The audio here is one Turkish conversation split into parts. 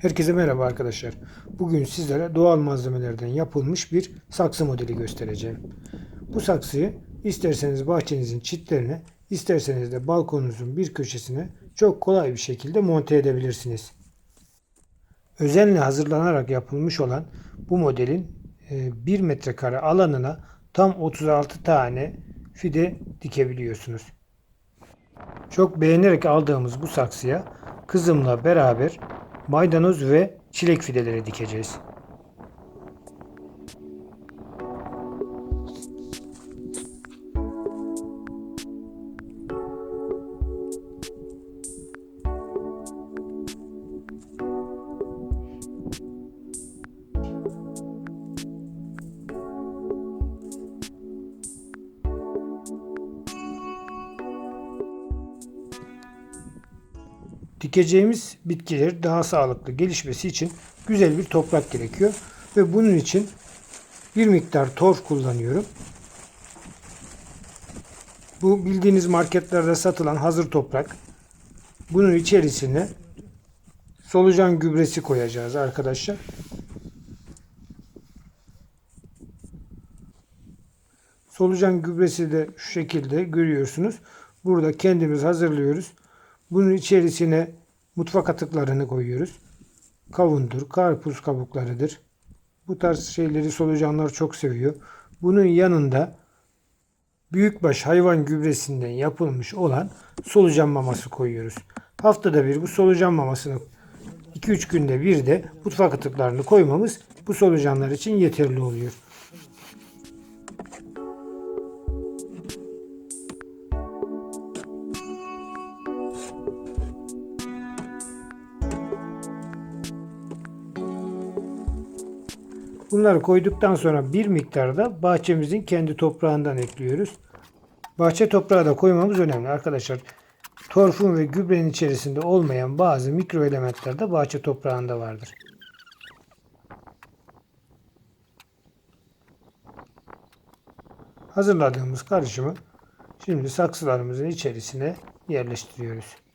Herkese merhaba arkadaşlar. Bugün sizlere doğal malzemelerden yapılmış bir saksı modeli göstereceğim. Bu saksıyı isterseniz bahçenizin çitlerine, isterseniz de balkonunuzun bir köşesine çok kolay bir şekilde monte edebilirsiniz. Özenle hazırlanarak yapılmış olan bu modelin 1 metrekare alanına tam 36 tane fide dikebiliyorsunuz. Çok beğenerek aldığımız bu saksıya kızımla beraber maydanoz ve çilek fideleri dikeceğiz. Dikeceğimiz bitkiler daha sağlıklı gelişmesi için güzel bir toprak gerekiyor. Ve bunun için bir miktar torf kullanıyorum. Bu bildiğiniz marketlerde satılan hazır toprak. Bunun içerisine solucan gübresi koyacağız arkadaşlar. Solucan gübresi de şu şekilde görüyorsunuz. Burada kendimiz hazırlıyoruz. Bunun içerisine mutfak atıklarını koyuyoruz. Kavundur, karpuz kabuklarıdır. Bu tarz şeyleri solucanlar çok seviyor. Bunun yanında büyükbaş hayvan gübresinden yapılmış olan solucan maması koyuyoruz. Haftada bir bu solucan mamasını 2-3 günde bir de mutfak atıklarını koymamız bu solucanlar için yeterli oluyor. Bunları koyduktan sonra bir miktarda bahçemizin kendi toprağından ekliyoruz. Bahçe toprağı da koymamız önemli arkadaşlar. Torfun ve gübrenin içerisinde olmayan bazı mikro elementler de bahçe toprağında vardır. Hazırladığımız karışımı şimdi saksılarımızın içerisine yerleştiriyoruz.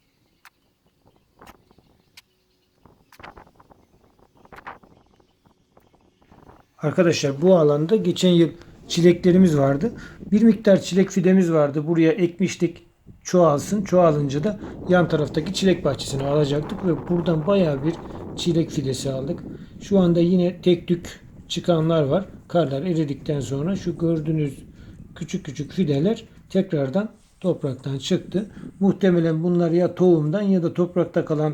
Arkadaşlar bu alanda geçen yıl çileklerimiz vardı. Bir miktar çilek fidemiz vardı. Buraya ekmiştik. Çoğalsın. Çoğalınca da yan taraftaki çilek bahçesine alacaktık ve buradan bayağı bir çilek fidesi aldık. Şu anda yine tek tük çıkanlar var. Karlar eridikten sonra şu gördüğünüz küçük küçük fideler tekrardan topraktan çıktı. Muhtemelen bunlar ya tohumdan ya da toprakta kalan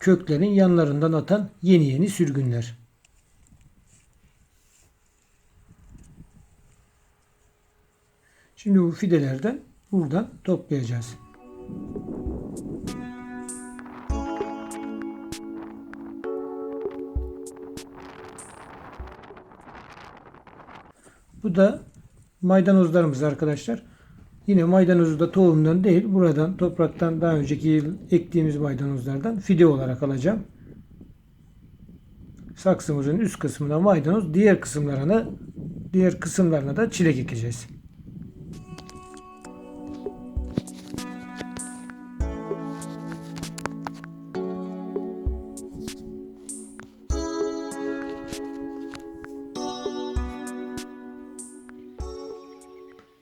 köklerin yanlarından atan yeni yeni sürgünler. Şimdi bu fidelerden buradan toplayacağız. Bu da maydanozlarımız arkadaşlar. Yine maydanozu da tohumdan değil buradan topraktan daha önceki yıl ektiğimiz maydanozlardan fide olarak alacağım. Saksımızın üst kısmına maydanoz, diğer kısımlarına diğer kısımlarına da çilek ekeceğiz.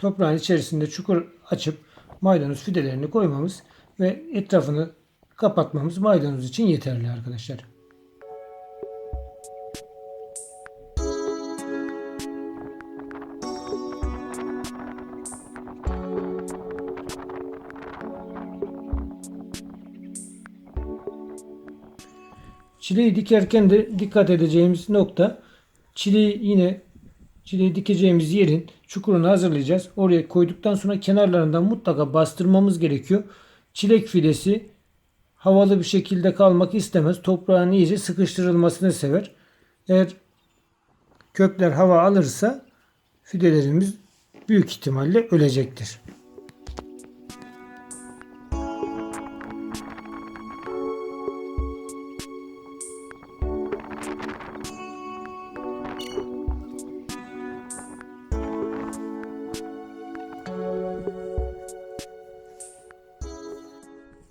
Toprağın içerisinde çukur açıp maydanoz fidelerini koymamız ve etrafını kapatmamız maydanoz için yeterli arkadaşlar. Çileği dikerken de dikkat edeceğimiz nokta çileği yine çileği dikeceğimiz yerin çukurunu hazırlayacağız. Oraya koyduktan sonra kenarlarından mutlaka bastırmamız gerekiyor. Çilek fidesi havalı bir şekilde kalmak istemez. Toprağın iyice sıkıştırılmasını sever. Eğer kökler hava alırsa fidelerimiz büyük ihtimalle ölecektir.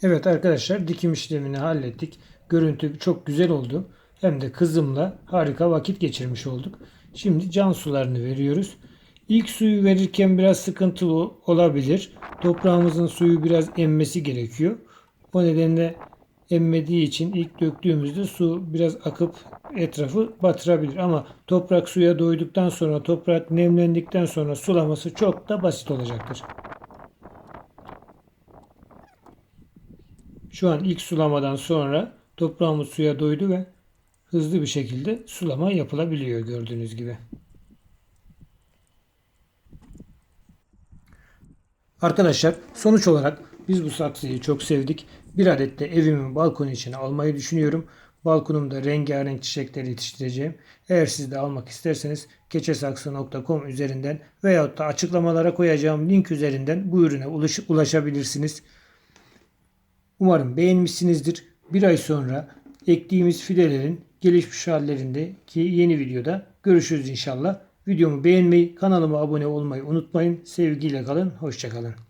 Evet arkadaşlar dikim işlemini hallettik. görüntü çok güzel oldu. Hem de kızımla harika vakit geçirmiş olduk. Şimdi can sularını veriyoruz. İlk suyu verirken biraz sıkıntılı olabilir. Toprağımızın suyu biraz emmesi gerekiyor. O nedenle emmediği için ilk döktüğümüzde su biraz akıp etrafı batırabilir. Ama toprak suya doyduktan sonra, toprak nemlendikten sonra sulaması çok da basit olacaktır. Şu an ilk sulamadan sonra toprağımız suya doydu ve hızlı bir şekilde sulama yapılabiliyor gördüğünüz gibi. Arkadaşlar sonuç olarak biz bu saksıyı çok sevdik. Bir adet de evimin balkonu için almayı düşünüyorum. Balkonumda rengarenk çiçekler yetiştireceğim. Eğer siz de almak isterseniz keçesaksı.com üzerinden veyahut da açıklamalara koyacağım link üzerinden bu ürüne ulaş- ulaşabilirsiniz. Umarım beğenmişsinizdir. Bir ay sonra ektiğimiz fidelerin gelişmiş hallerindeki yeni videoda görüşürüz inşallah. Videomu beğenmeyi, kanalıma abone olmayı unutmayın. Sevgiyle kalın, hoşçakalın.